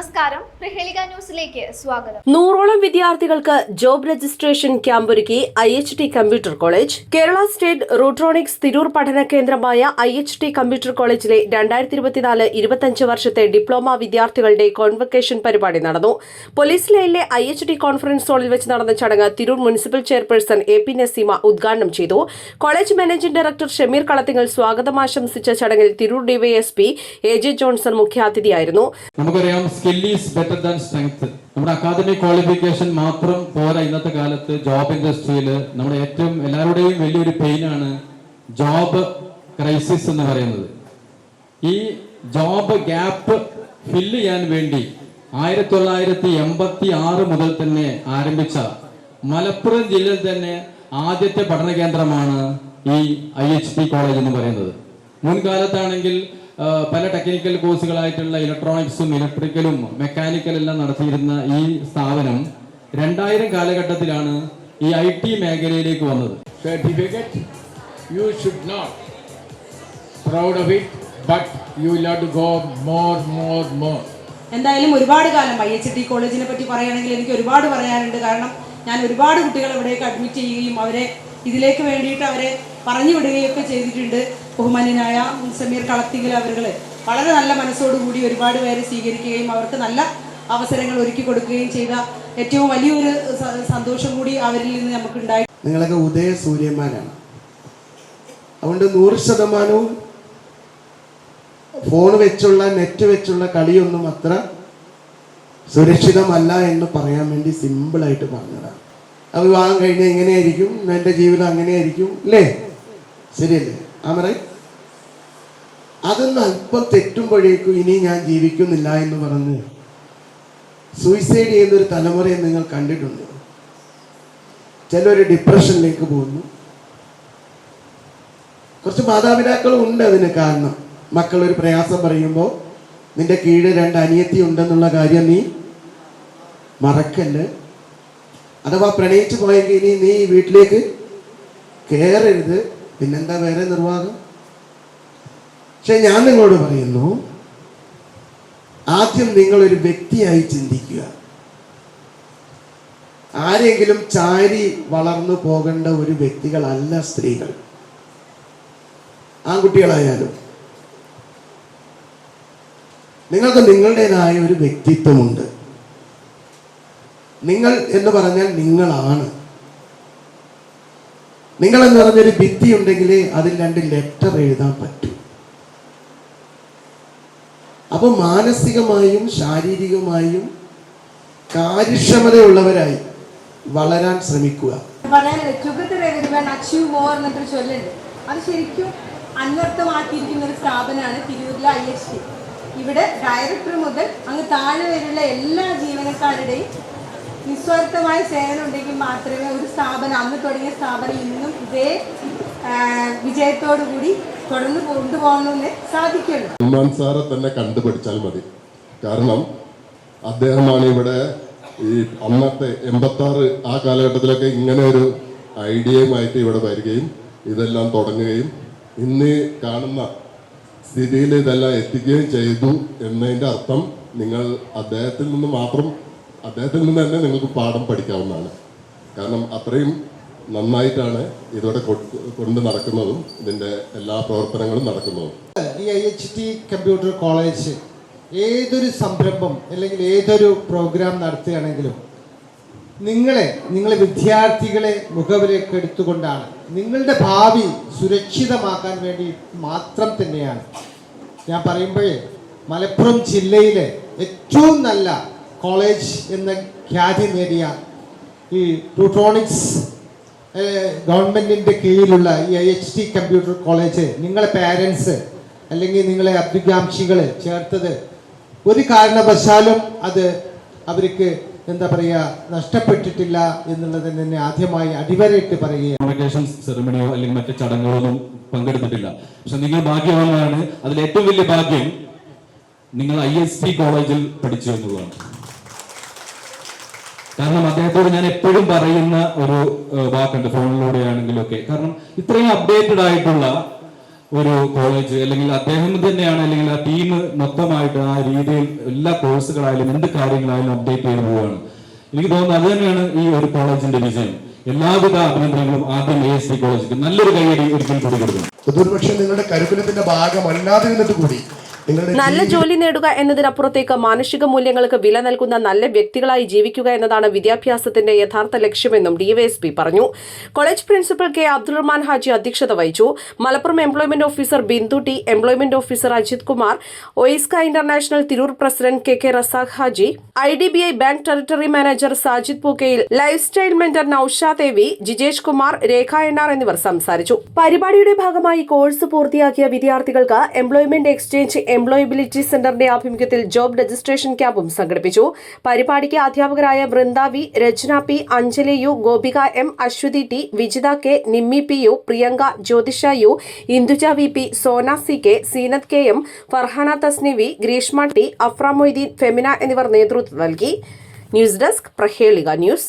നമസ്കാരം. പ്രഹേളിക ന്യൂസിലേക്ക് സ്വാഗതം. നൂറോളം വിദ്യാർത്ഥികൾക്ക് ജോബ് രജിസ്ട്രേഷൻ ക്യാമ്പ് ഒരുക്കി I H T computer college. Kerala state Rutronix Tirur പഠന കേന്ദ്രമായ ഐ എച്ച് ടി കമ്പ്യൂട്ടർ കോളേജിലെ രണ്ടായിരത്തി ഇരുപത്തിനാല് ഇരുപത്തഞ്ച് വർഷത്തെ ഡിപ്ലോമ വിദ്യാർത്ഥികളുടെ കോൺവക്കേഷൻ പരിപാടി നടന്നു. പോലീസ് ലൈനിലെ ഐ എച്ച് ടി കോൺഫറൻസ് ഹാളിൽ വെച്ച് നടന്ന ചടങ്ങ് Tirur municipal chairperson A P Naseema ഉദ്ഘാടനം ചെയ്തു. College managing director Shameer Kalathingal സ്വാഗതം ആശംസിച്ച ചടങ്ങിൽ Tirur DYSP A J Johnson മുഖ്യാതിഥിയായിരുന്നു. നമുക്കറിയാം skill is better than strength നമ്മുടെ അക്കാദമിക് ക്വാളിഫിക്കേഷൻ മാത്രം പോരാ ഇന്നത്തെ കാലത്ത് ജോബ് ഇൻഡസ്ട്രിയിൽ നമ്മുടെ ഏറ്റവും എല്ലാവരുടെയും വലിയൊരു പെയിനാണ് ജോബ് ക്രൈസിസ് എന്ന് പറയുന്നത്. ഈ ജോബ് ഗ്യാപ്പ് ഫില്ല് ചെയ്യാൻ വേണ്ടി ആയിരത്തി തൊള്ളായിരത്തി എൺപത്തി ആറ് മുതൽ തന്നെ ആരംഭിച്ച മലപ്പുറം ജില്ലയിൽ തന്നെ ആദ്യത്തെ പഠന കേന്ദ്രമാണ് ഈ ഐ എച്ച് ടി കോളേജ് എന്ന് പറയുന്നത്. മുൻകാലത്താണെങ്കിൽ പല ടെക്നിക്കൽ കോഴ്സുകളായിട്ടുള്ള ഇലക്ട്രോണിക്സും ഇലക്ട്രിക്കലും മെക്കാനിക്കൽ എല്ലാം നടത്തിയിരുന്ന ഈ സ്ഥാപനം രണ്ടായിരം കാലഘട്ടത്തിലാണ് ഈ ഐ ടി മേഖലയിലേക്ക് വന്നത്. Certificate you should not proud of it but you will to go more more more. എന്തായാലും ഒരുപാട് കാലം ഐ എച്ച് ടി കോളേജിനെ പറ്റി പറയുകയാണെങ്കിൽ എനിക്ക് ഒരുപാട് പറയാനുണ്ട്. കാരണം ഞാൻ ഒരുപാട് കുട്ടികളെ ഇവിടേക്ക് അഡ്മിറ്റ് ചെയ്യുകയും അവരെ ഇതിലേക്ക് വേണ്ടിയിട്ട് അവരെ പറഞ്ഞു വിടുകയൊക്കെ ചെയ്തിട്ടുണ്ട്. ബഹുമാന്യനായ സമീർ കളത്തിങ്കൽ അവർ വളരെ നല്ല മനസ്സോടുകൂടി ഒരുപാട് പേരെ സ്വീകരിക്കുകയും അവർക്ക് നല്ല അവസരങ്ങൾ ഒരുക്കി കൊടുക്കുകയും ചെയ്ത ഏറ്റവും വലിയൊരു സന്തോഷം കൂടി അവരിൽ നിന്ന് നമുക്ക് ഉണ്ടായി നിങ്ങളൊക്കെ ഉദയ സൂര്യന്മാരാണ്. അതുകൊണ്ട് നൂറ് ശതമാനവും ഫോൺ വെച്ചുള്ള നെറ്റ് വെച്ചുള്ള കളിയൊന്നും അത്ര സുരക്ഷിതമല്ല എന്ന് പറയാൻ വേണ്ടി സിമ്പിളായിട്ട് പറഞ്ഞതാണ്. അത് വിവാഹം കഴിഞ്ഞാൽ ഇങ്ങനെയായിരിക്കും എന്റെ ജീവിതം അങ്ങനെയായിരിക്കും? അല്ലേ? ശരിയല്ലേ? ആമറേ? അതൊന്ന് അല്പം തെറ്റുമ്പോഴേക്കും ഇനി ഞാൻ ജീവിക്കുന്നില്ല എന്ന് പറഞ്ഞ് സൂയിസൈഡ് ചെയ്യുന്ന ഒരു തലമുറയെ നിങ്ങൾ കണ്ടിട്ടുണ്ട്. ചിലർ ഡിപ്രഷനിലേക്ക് പോകുന്നു. കുറച്ച് മാതാപിതാക്കളും ഉണ്ട് അതിന് കാരണം. മക്കളൊരു പ്രയാസം പറയുമ്പോൾ നിന്റെ കീഴിൽ രണ്ട് അനിയത്തി ഉണ്ടെന്നുള്ള കാര്യം നീ മറക്കല്ല്. അഥവാ പ്രണയിച്ചു പോയെങ്കിൽ ഇനി നീ വീട്ടിലേക്ക് കയറരുത് പിന്നെന്താ വേറെ നിർവാഹം? പക്ഷെ ഞാൻ നിങ്ങളോട് പറയുന്നു ആദ്യം നിങ്ങളൊരു വ്യക്തിയായി ചിന്തിക്കുക. ആരെങ്കിലും ചാരി വളർന്നു പോകേണ്ട ഒരു വ്യക്തികളല്ല സ്ത്രീകൾ. ആൺകുട്ടികളായാലും. നിങ്ങൾക്ക് നിങ്ങളുടേതായ ഒരു വ്യക്തിത്വമുണ്ട്. നിങ്ങൾ എന്ന് പറഞ്ഞാൽ നിങ്ങളാണ്. നിങ്ങൾ എന്ന് പറഞ്ഞൊരു ഭിത്തി ഉണ്ടെങ്കിൽ അതിൽ രണ്ട് ലെറ്റർ എഴുതാൻ പറ്റും. അപ്പൊ മാനസികമായും ശാരീരികമായും കാര്യക്ഷമതയുള്ളവരായി വളരാൻ ശ്രമിക്കുക. അത് ശരിക്കും അന്വർത്ഥമാക്കിയിരിക്കുന്ന ഒരു സ്ഥാപനമാണ് തിരൂരിലെ ഐ എസ് ടി. ഇവിടെ ഡയറക്ടർ മുതൽ അങ്ങ് താഴെ വരെയുള്ള എല്ലാ ജീവനക്കാരുടെയും നിസ്വാർത്ഥമായ സേവനം ഉണ്ടെങ്കിൽ മാത്രമേ ഒരു സ്ഥാപനം അന്ന് തുടങ്ങിയ സ്ഥാപനം ഇന്നും ഇതേ വിജയത്തോടു കൂടി തുടർന്ന് സാറെ തന്നെ കണ്ടുപിടിച്ചാൽ മതി. കാരണം അദ്ദേഹമാണ് ഇവിടെ ഈ അന്നത്തെ എൺപത്തി ആറ് ആ കാലഘട്ടത്തിലൊക്കെ ഇങ്ങനെ ഒരു ഐഡിയയുമായിട്ട് ഇവിടെ വരികയും ഇതെല്ലാം തുടങ്ങുകയും ഇന്ന് കാണുന്ന സ്ഥിതിയിൽ ഇതെല്ലാം എത്തിക്കുകയും ചെയ്തു എന്നതിന്റെ അർത്ഥം നിങ്ങൾ അദ്ദേഹത്തിൽ നിന്ന് മാത്രം അദ്ദേഹത്തിൽ നിന്ന് തന്നെ നിങ്ങൾക്ക് പാഠം പഠിക്കാവുന്നതാണ്. കാരണം അത്രയും നന്നായിട്ടാണ് ഇതോടെ കൊണ്ട് നടക്കുന്നതും ഇതിന്റെ എല്ലാ പ്രവർത്തനങ്ങളും നടക്കുന്നതും. ഈ I H T computer college ഏതൊരു സംരംഭം അല്ലെങ്കിൽ ഏതൊരു പ്രോഗ്രാം നടത്തുകയാണെങ്കിലും നിങ്ങളെ നിങ്ങളെ വിദ്യാർത്ഥികളെ മുഖവിലേക്ക് എടുത്തുകൊണ്ടാണ്. നിങ്ങളുടെ ഭാവി സുരക്ഷിതമാക്കാൻ വേണ്ടി മാത്രം തന്നെയാണ്. ഞാൻ പറയുമ്പോഴേ മലപ്പുറം ജില്ലയിലെ ഏറ്റവും നല്ല കോളേജ് എന്ന ഖ്യാതി നേടിയ ഈ ട്രൂട്രോണിക്സ് ഗവൺമെന്റിന്റെ കീഴിലുള്ള ഈ എച്ച് ടി കമ്പ്യൂട്ടർ കോളേജ് നിങ്ങളെ പാരൻസ് അല്ലെങ്കിൽ നിങ്ങളെ അഭ്യുകാംക്ഷികൾ ചേർത്തത് ഒരു കാരണവശാലും അത് അവർക്ക് എന്താ പറയുക നഷ്ടപ്പെട്ടിട്ടില്ല എന്നുള്ളത് തന്നെ ആദ്യമായി അടിവരയിട്ട് പറയുകയാണ്. കോൺവെക്കേഷൻ സെറമണിയോ അല്ലെങ്കിൽ മറ്റു ചടങ്ങുകളൊന്നും പങ്കെടുത്തിട്ടില്ല. പക്ഷെ നിങ്ങൾ ഭാഗ്യവാനാണ്. അതിൽ ഏറ്റവും വലിയ ഭാഗ്യം നിങ്ങൾ ഐ എസ് ടി കോളേജിൽ പഠിച്ചു എന്നുള്ളതാണ്. കാരണം അദ്ദേഹത്തോട് ഞാൻ എപ്പോഴും പറയുന്ന ഒരു വാക്കുണ്ട് ഫോണിലൂടെ ആണെങ്കിലും ഒക്കെ കാരണം ഇത്രയും അപ്ഡേറ്റഡ് ആയിട്ടുള്ള ഒരു കോളേജ് അല്ലെങ്കിൽ അദ്ദേഹം തന്നെയാണ് അല്ലെങ്കിൽ ആ ടീം മൊത്തമായിട്ട് ആ രീതിയിൽ എല്ലാ കോഴ്സുകളായാലും എന്ത് കാര്യങ്ങളായാലും അപ്ഡേറ്റ് ചെയ്ത് പോവുകയാണ്. എനിക്ക് തോന്നുന്നത് അത് തന്നെയാണ് ഈ ഒരു കോളേജിന്റെ വിജയം. എല്ലാവിധ അഭിനന്ദനങ്ങളും ആദ്യം എ എസ് സി കോളേജിക്ക് നല്ലൊരു കൈയടി ഒരിക്കൽ കൂടി കൊടുക്കുന്നു. ഒരുപക്ഷെ നിങ്ങളുടെ കരിക്കുലത്തിന്റെ ഭാഗമല്ലാതെ കൂടി നല്ല ജോലി നേടുക എന്നതിനപ്പുറത്തേക്ക് മാനുഷിക മൂല്യങ്ങൾക്ക് വില നൽകുന്ന നല്ല വ്യക്തികളായി ജീവിക്കുക എന്നതാണ് വിദ്യാഭ്യാസത്തിന്റെ യഥാർത്ഥ ലക്ഷ്യമെന്നും ഡിവൈഎസ്പി പറഞ്ഞു. College principal K Abdul Rahman Haji അധ്യക്ഷത വഹിച്ചു. Malappuram employment officer Bindu T employment officer Ajith Kumar OISCA international Tirur president K K Razak Haji I D B I bank territory manager Sajid Pookkayil lifestyle mentor Nousha Devi Jijesh Kumar Rekha N R എന്നിവർ സംസാരിച്ചു. പരിപാടിയുടെ ഭാഗമായി course പൂർത്തിയാക്കിയ വിദ്യാർത്ഥികൾക്ക് employment exchange employability സെന്ററിന്റെ ആഭിമുഖ്യത്തിൽ job registration ക്യാമ്പും സംഘടിപ്പിച്ചു. പരിപാടിക്ക് അധ്യാപകരായ Vrinda V Rachana P Anjali U Gopika M Aswathy T Vijitha K Nimmi P U Priyanka Jyothisha U Induja V P Sona C K Seenath K M Farhana Thasni V Greeshma T Afra Moideen Femina എന്നിവർ നേതൃത്വം നൽകി. News desk Prahelika news.